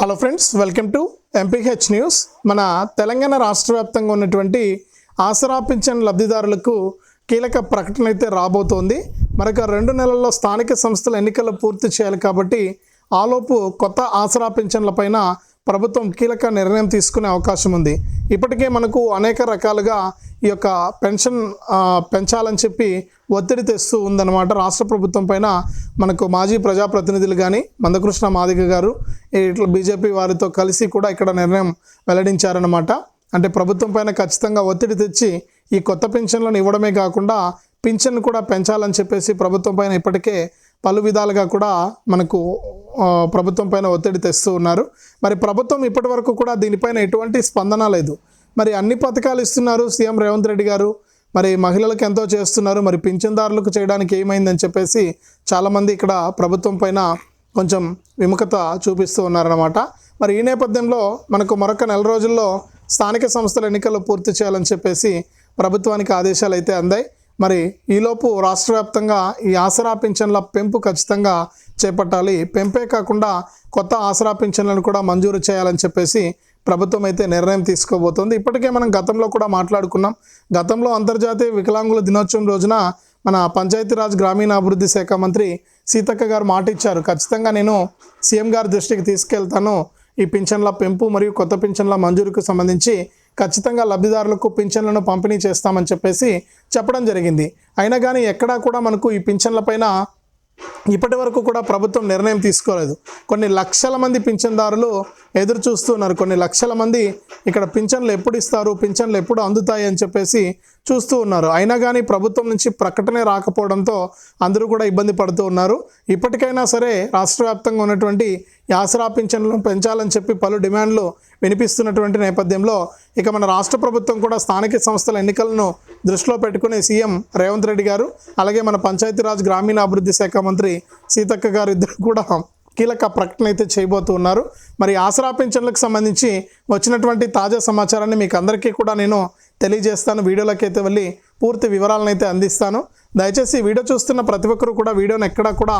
Hello friends welcome to MPH news మన తెలంగాణ రాష్ట్ర వ్యాప్తంగా ఉన్నటువంటి ఆసరా పింఛన్ లబ్ధిదారులకు కీలక ప్రకటన అయితే రాబోతోంది. మరొక రెండు నెలల్లో స్థానిక సంస్థల ఎన్నికలు పూర్తి చేయాలి కాబట్టి ఆలోపు కొత్త ఆసరా పింఛన్లపైన ప్రభుత్వం కీలక నిర్ణయం తీసుకునే అవకాశం ఉంది. ఇప్పటికే మనకు అనేక రకాలుగా ఈ యొక్క పెన్షన్ పెంచాలని చెప్పి ఒత్తిడి తెస్తూ ఉందన్నమాట రాష్ట్ర ప్రభుత్వం పైన. మనకు మాజీ ప్రజాప్రతినిధులు కానీ మందకృష్ణ మాదిగ గారు ఇట్లా బీజేపీ వారితో కలిసి కూడా ఇక్కడ నిర్ణయం వెల్లడించారన్నమాట. అంటే ప్రభుత్వం పైన ఖచ్చితంగా ఒత్తిడి తెచ్చి ఈ కొత్త పెన్షన్లను ఇవ్వడమే కాకుండా పింఛన్ కూడా పెంచాలని చెప్పేసి ప్రభుత్వం పైన ఇప్పటికే పలు విధాలుగా కూడా మనకు ప్రభుత్వం పైన ఒత్తిడి తెస్తూ ఉన్నారు. మరి ప్రభుత్వం ఇప్పటి వరకు కూడా దీనిపైన ఎటువంటి స్పందన లేదు. మరి అన్ని పథకాలు ఇస్తున్నారు సీఎం రేవంత్ రెడ్డి గారు. మరి మహిళలకు ఎంతో చేస్తున్నారు. మరి పింఛన్దారులకు చేయడానికి ఏమైందని చెప్పేసి చాలామంది ఇక్కడ ప్రభుత్వం పైన కొంచెం విముఖత చూపిస్తూ ఉన్నారన్నమాట. మరి ఈ నేపథ్యంలో మనకు మరొక నెల రోజుల్లో స్థానిక సంస్థల ఎన్నికలు పూర్తి చేయాలని చెప్పేసి ప్రభుత్వానికి ఆదేశాలు అయితే అందాయి. మరి ఈలోపు రాష్ట్ర వ్యాప్తంగా ఈ ఆసరా పింఛన్ల పెంపు ఖచ్చితంగా చేపట్టాలి. పెంపే కాకుండా కొత్త ఆసరా పింఛన్లను కూడా మంజూరు చేయాలని చెప్పేసి ప్రభుత్వం అయితే నిర్ణయం తీసుకోబోతోంది. ఇప్పటికే మనం గతంలో కూడా మాట్లాడుకున్నాం. గతంలో అంతర్జాతీయ వికలాంగుల దినోత్సవం రోజున మన పంచాయతీరాజ్ గ్రామీణాభివృద్ధి శాఖ మంత్రి సీతక్క గారు మాట ఇచ్చారు. ఖచ్చితంగా నేను సీఎం గారి దృష్టికి తీసుకెళ్తాను. ఈ పింఛన్ల పెంపు మరియు కొత్త పింఛన్ల మంజూరుకు సంబంధించి ఖచ్చితంగా లబ్ధిదారులకు పింఛన్లను పంపిణీ చేస్తామని చెప్పేసి చెప్పడం జరిగింది. అయినా కానీ ఎక్కడా కూడా మనకు ఈ పింఛన్లపైన ఇప్పటి వరకు కూడా ప్రభుత్వం నిర్ణయం తీసుకోలేదు. కొన్ని లక్షల మంది పింఛన్దారులు ఎదురు చూస్తున్నారు. కొన్ని లక్షల మంది ఇక్కడ పింఛన్లు ఎప్పుడు ఇస్తారు పింఛన్లు ఎప్పుడు అందుతాయి అని చెప్పేసి చూస్తూ ఉన్నారు. అయినా కానీ ప్రభుత్వం నుంచి ప్రకటనే రాకపోవడంతో అందరూ కూడా ఇబ్బంది పడుతూ ఉన్నారు. ఇప్పటికైనా సరే రాష్ట్ర వ్యాప్తంగా ఉన్నటువంటి ఈ ఆసరా పింఛన్లను పెంచాలని చెప్పి పలు డిమాండ్లు వినిపిస్తున్నటువంటి నేపథ్యంలో ఇక మన రాష్ట్ర ప్రభుత్వం కూడా స్థానిక సంస్థల ఎన్నికలను దృష్టిలో పెట్టుకుని సీఎం రేవంత్ రెడ్డి గారు అలాగే మన పంచాయతీరాజ్ గ్రామీణాభివృద్ధి శాఖ మంత్రి సీతక్క గారు ఇద్దరు కూడా కీలక ప్రకటన అయితే చేయబోతూ ఉన్నారు. మరి ఆసరా పెన్షన్లకు సంబంధించి వచ్చినటువంటి తాజా సమాచారాన్ని మీకు అందరికీ కూడా నేను తెలియజేస్తాను. వీడియోలోకి అయితే వెళ్ళి పూర్తి వివరాలను అయితే అందిస్తాను. దయచేసి వీడియో చూస్తున్న ప్రతి ఒక్కరు కూడా వీడియోని ఎక్కడా కూడా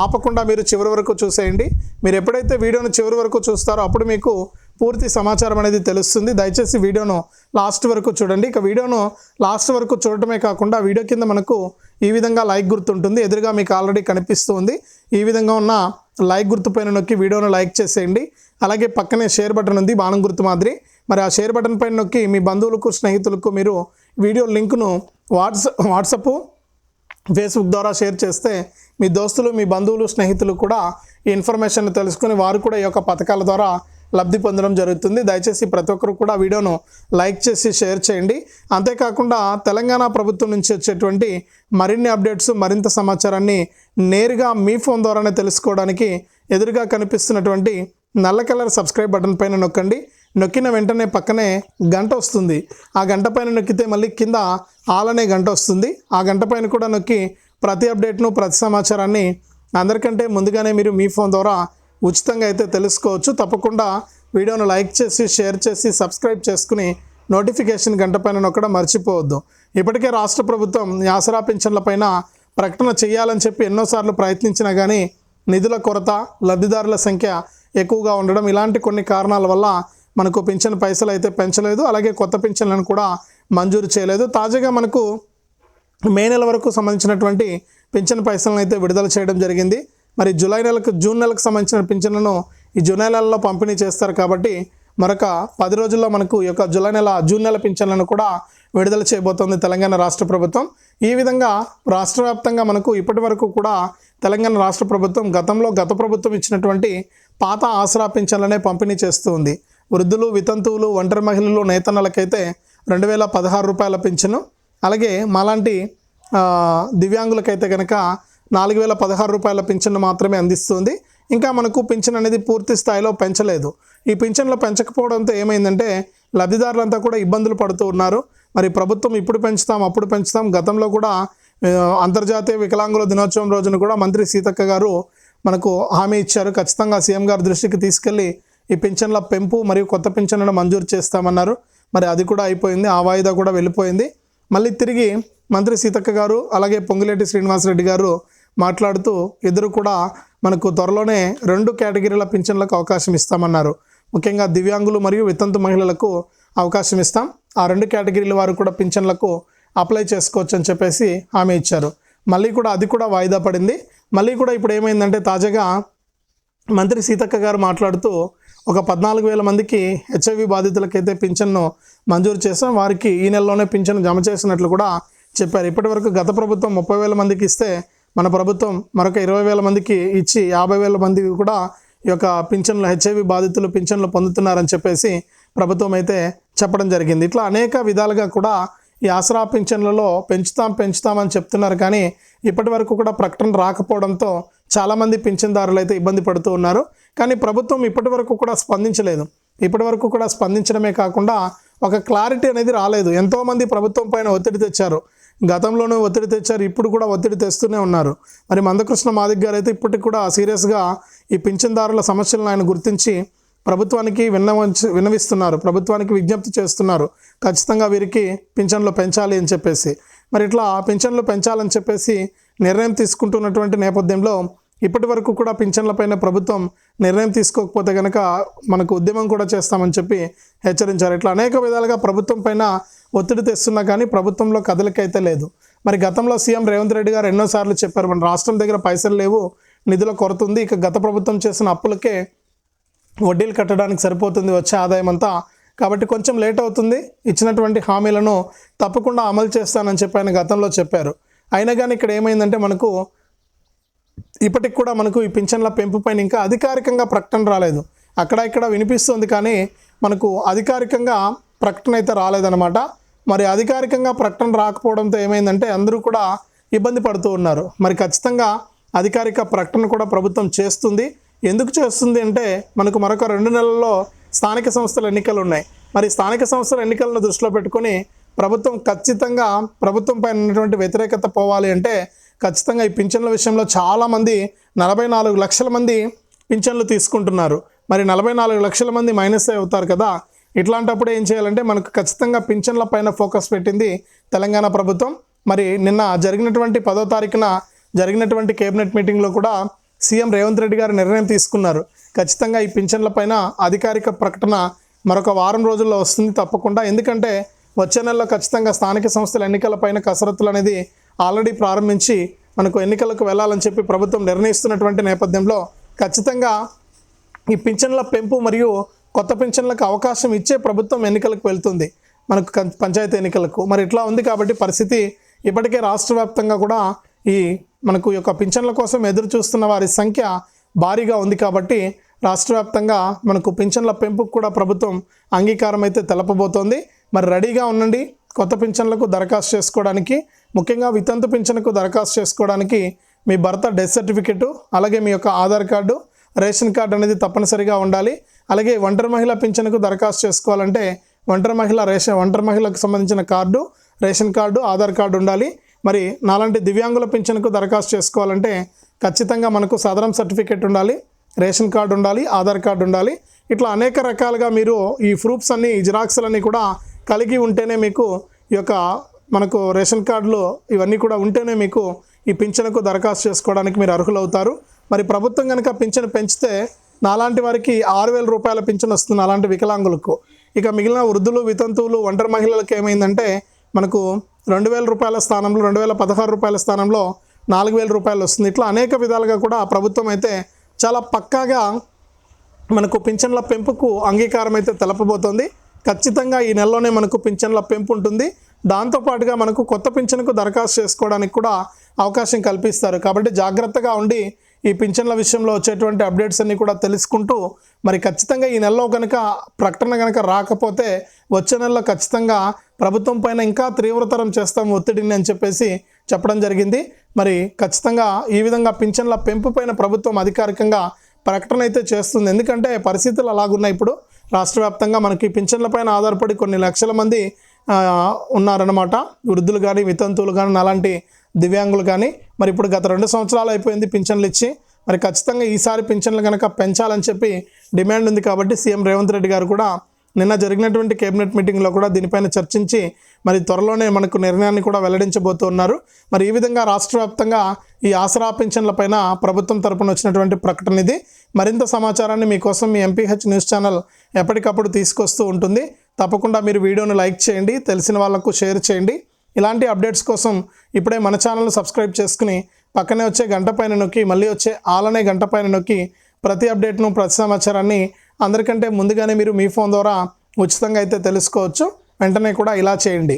ఆపకుండా మీరు చివరి వరకు చూసేయండి. మీరు ఎప్పుడైతే వీడియోను చివరి వరకు చూస్తారో అప్పుడు మీకు పూర్తి సమాచారం అనేది తెలుస్తుంది. దయచేసి వీడియోను లాస్ట్ వరకు చూడండి. ఇక వీడియోను లాస్ట్ వరకు చూడటమే కాకుండా వీడియో కింద మనకు ఈ విధంగా లైక్ గుర్తుంటుంది. ఎదురుగా మీకు ఆల్రెడీ కనిపిస్తుంది ఈ విధంగా ఉన్న లైక్ గుర్తు పైన నొక్కి వీడియోను లైక్ చేసేయండి. అలాగే పక్కనే షేర్ బటన్ ఉంది బాణం గుర్తు మాదిరి. మరి ఆ షేర్ బటన్ పైన నొక్కి మీ బంధువులకు స్నేహితులకు మీరు వీడియో లింకును వాట్సాప్ వాట్సప్ ఫేస్బుక్ ద్వారా షేర్ చేస్తే మీ దోస్తులు మీ బంధువులు స్నేహితులు కూడా ఈ ఇన్ఫర్మేషన్ తెలుసుకుని వారు కూడా ఈ యొక్క పథకాల ద్వారా లబ్ధి పొందడం జరుగుతుంది. దయచేసి ప్రతి ఒక్కరు కూడా వీడియోను లైక్ చేసి షేర్ చేయండి. అంతేకాకుండా తెలంగాణ ప్రభుత్వం నుంచి వచ్చేటువంటి మరిన్ని అప్డేట్స్ మరింత సమాచారాన్ని నేరుగా మీ ఫోన్ ద్వారానే తెలుసుకోవడానికి ఎదురుగా కనిపిస్తున్నటువంటి నల్ల కలర్ సబ్స్క్రైబ్ బటన్ పైన నొక్కండి. నొక్కిన వెంటనే పక్కనే గంట వస్తుంది. ఆ గంట పైన నొక్కితే మళ్ళీ కింద ఆలనే గంట వస్తుంది. ఆ గంట పైన కూడా నొక్కి ప్రతి అప్డేట్ను ప్రతి సమాచారాన్ని అందరికంటే ముందుగానే మీరు మీ ఫోన్ ద్వారా ఉచితంగా అయితే తెలుసుకోవచ్చు. తప్పకుండా వీడియోను లైక్ చేసి షేర్ చేసి సబ్స్క్రైబ్ చేసుకుని నోటిఫికేషన్ గంట పైన నొక్కడం మర్చిపోవద్దు. ఇప్పటికే రాష్ట్ర ప్రభుత్వం ఈ ఆసరా పింఛన్లపైన ప్రకటన చేయాలని చెప్పి ఎన్నోసార్లు ప్రయత్నించినా కానీ నిధుల కొరత లబ్ధిదారుల సంఖ్య ఎక్కువగా ఉండడం ఇలాంటి కొన్ని కారణాల వల్ల మనకు పింఛన్ పైసలు అయితే పెంచలేదు. అలాగే కొత్త పింఛన్లను కూడా మంజూరు చేయలేదు. తాజాగా మనకు మే నెల వరకు సంబంధించినటువంటి పింఛన్ పైసలను అయితే విడుదల చేయడం జరిగింది. మరి జూలై నెలకు జూన్ నెలకు సంబంధించిన పింఛన్లను ఈ జూలై నెలలో పంపిణీ చేస్తారు కాబట్టి మరొక పది రోజుల్లో మనకు ఈ యొక్క జూలై నెల జూన్ నెల పింఛన్లను కూడా విడుదల చేయబోతోంది తెలంగాణ రాష్ట్ర ప్రభుత్వం. ఈ విధంగా రాష్ట్ర వ్యాప్తంగా మనకు ఇప్పటి వరకు కూడా తెలంగాణ రాష్ట్ర ప్రభుత్వం గతంలో గత ప్రభుత్వం ఇచ్చినటువంటి పాత ఆసరా పింఛన్లనే పంపిణీ చేస్తూ ఉంది. వృద్ధులు వితంతువులు ఒంటరి మహిళలు నేతన్నలకైతే రెండు వేల పదహారు రూపాయల పింఛను. అలాగే మాలాంటి దివ్యాంగులకైతే కనుక నాలుగు వేల పదహారు రూపాయల పింఛన్ మాత్రమే అందిస్తుంది. ఇంకా మనకు పింఛన్ అనేది పూర్తి స్థాయిలో పెంచలేదు. ఈ పింఛన్లు పెంచకపోవడంతో ఏమైందంటే లబ్ధిదారులంతా కూడా ఇబ్బందులు పడుతూ ఉన్నారు. మరి ప్రభుత్వం ఇప్పుడు పెంచుతాం అప్పుడు పెంచుతాం. గతంలో కూడా అంతర్జాతీయ వికలాంగుల దినోత్సవం రోజున కూడా మంత్రి సీతక్క గారు మనకు హామీ ఇచ్చారు. ఖచ్చితంగా సీఎం గారి దృష్టికి తీసుకెళ్ళి ఈ పింఛన్ల పెంపు మరియు కొత్త పింఛన్లను మంజూరు చేస్తామన్నారు. మరి అది కూడా అయిపోయింది ఆ వాయిదా కూడా వెళ్ళిపోయింది. మళ్ళీ తిరిగి మంత్రి సీతక్క గారు అలాగే పొంగులేటి శ్రీనివాసరెడ్డి గారు మాట్లాడుతూ ఇద్దరు కూడా మనకు త్వరలోనే రెండు కేటగిరీల పింఛన్లకు అవకాశం ఇస్తామన్నారు. ముఖ్యంగా దివ్యాంగులు మరియు వితంతు మహిళలకు అవకాశం ఇస్తాం. ఆ రెండు కేటగిరీల వారు కూడా పింఛన్లకు అప్లై చేసుకోవచ్చు అని చెప్పేసి హామీ ఇచ్చారు. మళ్ళీ కూడా అది కూడా వాయిదా పడింది. మళ్ళీ కూడా ఇప్పుడు ఏమైందంటే తాజాగా మంత్రి సీతక్క గారు మాట్లాడుతూ ఒక పద్నాలుగు వేల మందికి హెచ్ఐవి బాధితులకైతే పింఛన్ను మంజూరు చేసాం వారికి ఈ నెలలోనే పింఛను జమ చేసినట్లు కూడా చెప్పారు. ఇప్పటివరకు గత ప్రభుత్వం ముప్పై వేల మందికి ఇస్తే మన ప్రభుత్వం మరొక ఇరవై వేల మందికి ఇచ్చి యాభై వేల మందికి కూడా ఈ యొక్క పింఛన్లు హెచ్ఐవి బాధితులు పింఛన్లు పొందుతున్నారని చెప్పేసి ప్రభుత్వం అయితే చెప్పడం జరిగింది. ఇట్లా అనేక విధాలుగా కూడా ఈ ఆసరా పింఛన్లలో పెంచుతాం పెంచుతామని చెప్తున్నారు. కానీ ఇప్పటి వరకు కూడా ప్రకటన రాకపోవడంతో చాలామంది పింఛన్దారులు అయితే ఇబ్బంది పడుతూ ఉన్నారు. కానీ ప్రభుత్వం ఇప్పటి వరకు కూడా స్పందించలేదు. ఇప్పటి వరకు కూడా స్పందించడమే కాకుండా ఒక క్లారిటీ అనేది రాలేదు. ఎంతోమంది ప్రభుత్వం పైన ఒత్తిడి తెచ్చారు. గతంలోనూ ఒత్తిడి తెచ్చారు ఇప్పుడు కూడా ఒత్తిడి తెస్తూనే ఉన్నారు. మరి మందకృష్ణ మాదిక్ గారు అయితే ఇప్పటికి కూడా సీరియస్గా ఈ పింఛన్దారుల సమస్యలను ఆయన గుర్తించి ప్రభుత్వానికి విన్నవించి విన్నవిస్తున్నారు ప్రభుత్వానికి విజ్ఞప్తి చేస్తున్నారు. ఖచ్చితంగా వీరికి పింఛన్లు పెంచాలి అని చెప్పేసి. మరి ఇట్లా పింఛన్లు పెంచాలని చెప్పేసి నిర్ణయం తీసుకుంటున్నటువంటి నేపథ్యంలో ఇప్పటి వరకు కూడా పింఛన్లపైన ప్రభుత్వం నిర్ణయం తీసుకోకపోతే కనుక మనకు ఉద్యమం కూడా చేస్తామని చెప్పి హెచ్చరించారు. ఇట్లా అనేక విధాలుగా ప్రభుత్వం పైన ఒత్తిడి తెస్తున్నా కానీ ప్రభుత్వంలో కదలికైతే లేదు. మరి గతంలో సీఎం రేవంత్ రెడ్డి గారు ఎన్నోసార్లు చెప్పారు మన రాష్ట్రం దగ్గర పైసలు లేవు నిధుల కొరత ఉంది ఇక గత ప్రభుత్వం చేసిన అప్పులకే వడ్డీలు కట్టడానికి సరిపోతుంది వచ్చే ఆదాయం అంతా. కాబట్టి కొంచెం లేట్ అవుతుంది ఇచ్చినటువంటి హామీలను తప్పకుండా అమలు చేస్తానని చెప్పి ఆయన గతంలో చెప్పారు. అయినా కానీ ఇక్కడ ఏమైందంటే మనకు ఇప్పటికి కూడా మనకు ఈ పింఛన్ల పెంపు పైన ఇంకా అధికారికంగా ప్రకటన రాలేదు. అక్కడ ఇక్కడ వినిపిస్తుంది కానీ మనకు అధికారికంగా ప్రకటన అయితే రాలేదన్నమాట. మరి అధికారికంగా ప్రకటన రాకపోవడంతో ఏమైందంటే అందరూ కూడా ఇబ్బంది పడుతూ ఉన్నారు. మరి ఖచ్చితంగా అధికారిక ప్రకటన కూడా ప్రభుత్వం చేస్తుంది. ఎందుకు చేస్తుంది అంటే మనకు మరొక రెండు నెలల్లో స్థానిక సంస్థల ఎన్నికలు ఉన్నాయి. మరి స్థానిక సంస్థల ఎన్నికలను దృష్టిలో పెట్టుకొని ప్రభుత్వం ఖచ్చితంగా ప్రభుత్వం పైన ఉన్నటువంటి వ్యతిరేకత పోవాలి అంటే ఖచ్చితంగా ఈ పింఛన్ల విషయంలో చాలామంది నలభై నాలుగు లక్షల మంది పింఛన్లు తీసుకుంటున్నారు. మరి నలభై నాలుగు లక్షల మంది మైనస్ అవుతారు కదా. ఇట్లాంటప్పుడు ఏం చేయాలంటే మనకు ఖచ్చితంగా పింఛన్ల పైన ఫోకస్ పెట్టింది తెలంగాణ ప్రభుత్వం. మరి నిన్న జరిగినటువంటి పదో తారీఖున జరిగినటువంటి కేబినెట్ మీటింగ్లో కూడా సీఎం రేవంత్ రెడ్డి గారు నిర్ణయం తీసుకున్నారు. ఖచ్చితంగా ఈ పింఛన్ల పైన అధికారిక ప్రకటన మరొక వారం రోజుల్లో వస్తుంది తప్పకుండా. ఎందుకంటే వచ్చే నెలలో ఖచ్చితంగా స్థానిక సంస్థల ఎన్నికల పైన కసరత్తులు అనేది ఆల్రెడీ ప్రారంభించి మనకు ఎన్నికలకు వెళ్ళాలని చెప్పి ప్రభుత్వం నిర్ణయిస్తున్నటువంటి నేపథ్యంలో ఖచ్చితంగా ఈ పింఛన్ల పెంపు మరియు కొత్త పెన్షన్లకు అవకాశం ఇచ్చే ప్రభుత్వం ఎన్నికలకు వెళ్తుంది. మనకు పంచాయతీ ఎన్నికలకు. మరి ఇట్లా ఉంది కాబట్టి పరిస్థితి ఇప్పటికే రాష్ట్ర వ్యాప్తంగా కూడా ఈ మనకు యొక్క పింఛన్ల కోసం ఎదురు చూస్తున్న వారి సంఖ్య భారీగా ఉంది కాబట్టి రాష్ట్ర వ్యాప్తంగా మనకు పింఛన్ల పెంపుకు కూడా ప్రభుత్వం అంగీకారం అయితే తెలపబోతోంది. మరి రెడీగా ఉండండి. కొత్త పింఛన్లకు దరఖాస్తు చేసుకోవడానికి ముఖ్యంగా వితంతు పింఛన్కు దరఖాస్తు చేసుకోవడానికి మీ భర్త డెత్ సర్టిఫికెట్ అలాగే మీ యొక్క ఆధార్ కార్డు రేషన్ కార్డు అనేది తప్పనిసరిగా ఉండాలి. అలాగే ఒంటరి మహిళ పింఛన్కు దరఖాస్తు చేసుకోవాలంటే ఒంటరి మహిళ రేషన్ ఒంటరి మహిళకు సంబంధించిన card ration card Aadhaar card ఉండాలి. మరి నాలాంటి దివ్యాంగుల పింఛన్కు దరఖాస్తు చేసుకోవాలంటే ఖచ్చితంగా మనకు సదరం సర్టిఫికేట్ ఉండాలి రేషన్ కార్డు ఉండాలి ఆధార్ కార్డు ఉండాలి. ఇట్లా అనేక రకాలుగా మీరు ఈ ప్రూఫ్స్ అన్ని జిరాక్స్లన్నీ కూడా కలిగి ఉంటేనే మీకు ఈ యొక్క మనకు రేషన్ కార్డులు ఇవన్నీ కూడా ఉంటేనే మీకు ఈ పింఛన్కు దరఖాస్తు చేసుకోవడానికి మీరు అర్హులవుతారు. మరి ప్రభుత్వం కనుక పింఛను పెంచితే నాలాంటి వారికి ఆరు వేల రూపాయల పింఛన్ వస్తుంది అలాంటి వికలాంగులకు. ఇక మిగిలిన వృద్ధులు వితంతువులు ఒంటరి మహిళలకు ఏమైందంటే మనకు రెండు వేల రూపాయల స్థానంలో రెండు వేల పదహారు రూపాయల స్థానంలో నాలుగు వేల రూపాయలు వస్తుంది. ఇట్లా అనేక విధాలుగా కూడా ప్రభుత్వం అయితే చాలా పక్కాగా మనకు పింఛన్ల పెంపుకు అంగీకారం అయితే తెలపబోతోంది. ఖచ్చితంగా ఈ నెలలోనే మనకు పింఛన్ల పెంపు ఉంటుంది. దాంతోపాటుగా మనకు కొత్త పింఛన్కు దరఖాస్తు చేసుకోవడానికి కూడా అవకాశం కల్పిస్తారు. కాబట్టి జాగ్రత్తగా ఉండి ఈ పింఛన్ల విషయంలో వచ్చేటువంటి అప్డేట్స్ అన్నీ కూడా తెలుసుకుంటూ మరి ఖచ్చితంగా ఈ నెలలో కనుక ప్రకటన కనుక రాకపోతే వచ్చే నెలలో ఖచ్చితంగా ప్రభుత్వం పైన ఇంకా తీవ్రతరం చేస్తాం ఒత్తిడిని అని చెప్పేసి చెప్పడం జరిగింది. మరి ఖచ్చితంగా ఈ విధంగా పింఛన్ల పెంపు పైన ప్రభుత్వం అధికారికంగా ప్రకటన అయితే చేస్తుంది. ఎందుకంటే పరిస్థితులు అలాగున్నాయి ఇప్పుడు. రాష్ట్ర వ్యాప్తంగా మనకి పింఛన్లపైన ఆధారపడి కొన్ని లక్షల మంది ఉన్నారన్నమాట. వృద్ధులు కానీ వితంతువులు కానీ అలాంటి దివ్యాంగులు కానీ మరి ఇప్పుడు గత రెండు సంవత్సరాలు అయిపోయింది పింఛన్లు ఇచ్చి మరి ఖచ్చితంగా ఈసారి పింఛన్లు కనుక పెంచాలని చెప్పి డిమాండ్ ఉంది కాబట్టి సీఎం రేవంత్ రెడ్డి గారు కూడా నిన్న జరిగినటువంటి కేబినెట్ మీటింగ్లో కూడా దీనిపైన చర్చించి మరి త్వరలోనే మనకు నిర్ణయాన్ని కూడా వెల్లడించబోతున్నారు. మరి ఈ విధంగా రాష్ట్ర వ్యాప్తంగా ఈ ఆసరా పింఛన్లపైన ప్రభుత్వం తరపున వచ్చినటువంటి ప్రకటన ఇది. మరింత సమాచారాన్ని మీకోసం మీ ఎంపీహెచ్ న్యూస్ ఛానల్ ఎప్పటికప్పుడు తీసుకొస్తూ ఉంటుంది. తప్పకుండా మీరు వీడియోను లైక్ చేయండి తెలిసిన వాళ్ళకు షేర్ చేయండి. ఇలాంటి అప్డేట్స్ కోసం ఇప్పుడే మన ఛానల్ను సబ్స్క్రైబ్ చేసుకుని పక్కనే వచ్చే గంట పైన నొక్కి మళ్ళీ వచ్చే ఆలనే గంట పైన నొక్కి ప్రతి అప్డేట్ను ప్రతి సమాచారాన్ని అందరికంటే ముందుగానే మీరు మీ ఫోన్ ద్వారా ఉచితంగా అయితే తెలుసుకోవచ్చు. వెంటనే కూడా ఇలా చేయండి.